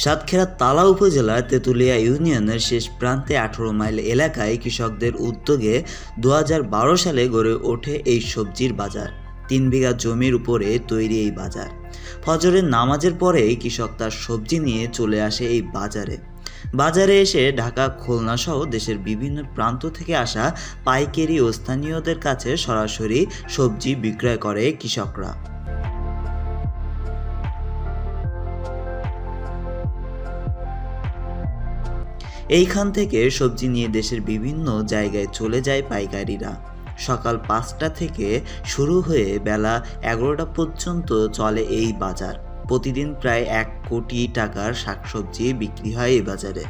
সাতক্ষীরা তালা উপজেলার তেঁতুলিয়া ইউনিয়নের শেষ প্রান্তে আঠারো মাইল এলাকায় কৃষকদের উদ্যোগে দু হাজার বারো সালে গড়ে ওঠে এই সবজির বাজার। তিন বিঘা জমির উপরে তৈরি এই বাজার। ফজরের নামাজের পরেই কৃষক তার সবজি নিয়ে চলে আসে এই বাজারে। বাজারে এসে ঢাকা, খুলনা সহ দেশের বিভিন্ন প্রান্ত থেকে আসা পাইকারি ও স্থানীয়দের কাছে সরাসরি সবজি বিক্রয় করে কৃষকরা। এইখান থেকে সবজি নিয়ে দেশের বিভিন্ন জায়গায় চলে যায় পাইকারিরা। সকাল পাঁচটা থেকে শুরু হয়ে বেলা এগারোটা পর্যন্ত চলে এই বাজার। প্রতিদিন প্রায় এক কোটি টাকার শাকসবজি বিক্রি হয় এই বাজারে।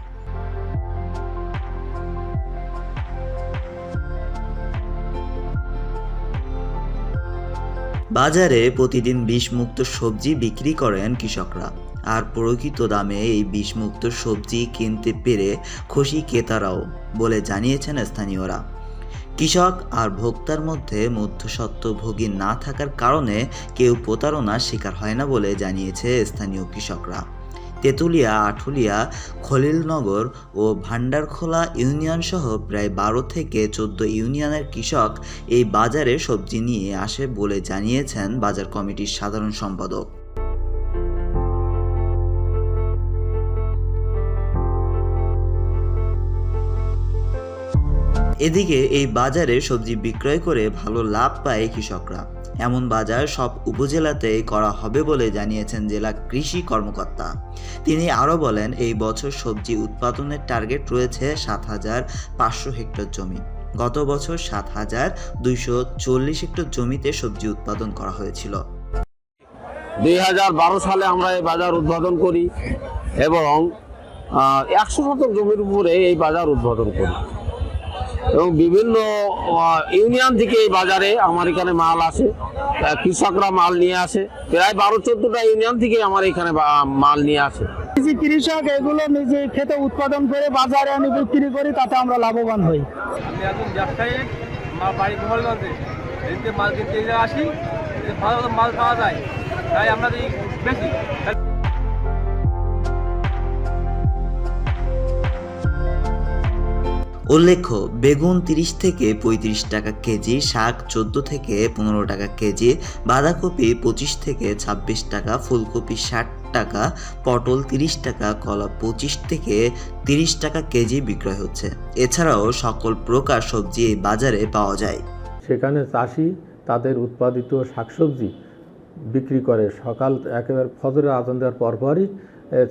বাজারে প্রতিদিন বিষমুক্ত সবজি বিক্রি করেন কৃষকরা। আর প্রকৃত দামে এই বিষমুক্ত সবজি কিনতে পেরে খুশি ক্রেতারাও বলে জানিয়েছেন স্থানীয়রা। কৃষক আর ভোক্তার মধ্যে মধ্যস্বত্বভোগী না থাকার কারণে কেউ প্রতারণার শিকার হয় না বলে জানিয়েছে স্থানীয় কৃষকরা। তেঁতুলিয়া, আঠুলিয়া, খলিলনগর ও ভান্ডারখোলা ইউনিয়ন সহ প্রায় বারো থেকে চোদ্দ ইউনিয়নের কৃষক এই বাজারে সবজি নিয়ে আসে বলে জানিয়েছেন বাজার কমিটির সাধারণ সম্পাদক। এদিকে এই বাজারে সবজি বিক্রয় করে ভালো লাভ পায় কৃষকরা। এমন বাজার সব উপজেলাতেই করা হবে বলে জানিয়েছেন জেলা কৃষি কর্মকর্তা। তিনি আরও বলেন, এই বছর সবজি উৎপাদনের টার্গেট রয়েছে সাত হাজার পাঁচশো হেক্টর জমি। গত বছর সাত হাজার দুইশো চল্লিশ হেক্টর জমিতে সবজি উৎপাদন করা হয়েছিল। দুই হাজার বারো সালে আমরা এই বাজার উদ্বোধন করি এবং একশো শতক জমির উপরে এই বাজার উদ্বোধন করি। এবং বিভিন্ন ইউনিয়ন থেকে এই বাজারে আমার এখানে মাল আসে। কৃষকরা মাল নিয়ে আসে। প্রায় বারো চোদ্দটা ইউনিয়ন থেকে আমার এখানে মাল নিয়ে আসে। যে কৃষক এগুলো নিজে খেতে উৎপাদন করে বাজারে আমি বিক্রি করি তাতে আমরা লাভবান হই। আমি একজন ব্যবসায়ী আমার বাড়ি গোপালগঞ্জে। এদিকে মাল কিনতে আসি ভালো ভালো মাল পাওয়া যায়। তাই আমরা বেশি। উল্লেখ্য, বেগুন তিরিশ থেকে পঁয়ত্রিশ টাকা কেজি, শাক চোদ্দ থেকে পনেরো টাকা কেজি, বাঁধাকপি পঁচিশ থেকে ছাব্বিশ টাকা, ফুলকপি ষাট টাকা, পটল তিরিশ টাকা, কলা পঁচিশ থেকে তিরিশ টাকা কেজি বিক্রয় হচ্ছে। এছাড়াও সকল প্রকার সবজি বাজারে পাওয়া যায়। সেখানে চাষি তাদের উৎপাদিত শাকসবজি বিক্রি করে। সকাল একেবারে ফজরের আজান দেওয়ার পরপরই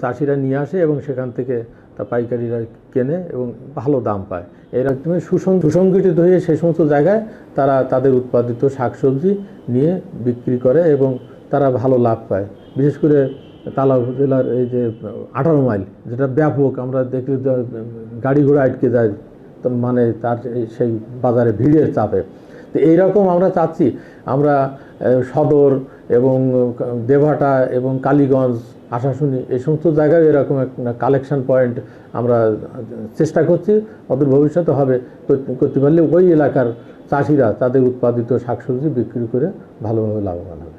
চাষিরা নিয়ে আসে এবং সেখান থেকে তা পাইকারিরা কেনে এবং ভালো দাম পায়। এর একদমই সুসং, সুসংগঠিত হয়ে সেই সমস্ত জায়গায় তারা তাদের উৎপাদিত শাকসবজি নিয়ে বিক্রি করে এবং তারা ভালো লাভ পায়। বিশেষ করে তালা উপজেলার এই যে, আঠারো মাইল, যেটা ব্যাপক, আমরা দেখি যে, গাড়ি ঘোড়া আটকে যায় মানে তার সেই বাজারে ভিড়ের চাপে। তো এইরকম আমরা চাচ্ছি। আমরা সদর এবং, দেভাটা এবং কালীগঞ্জ আশাশুনি এই সমস্ত জায়গায় এরকম একটা কালেকশান পয়েন্ট আমরা চেষ্টা করছি অদূর ভবিষ্যতে হবে। করতে পারলে ওই এলাকার চাষিরা তাদের উৎপাদিত শাকসবজি বিক্রি করে ভালোভাবে লাভবান হবে।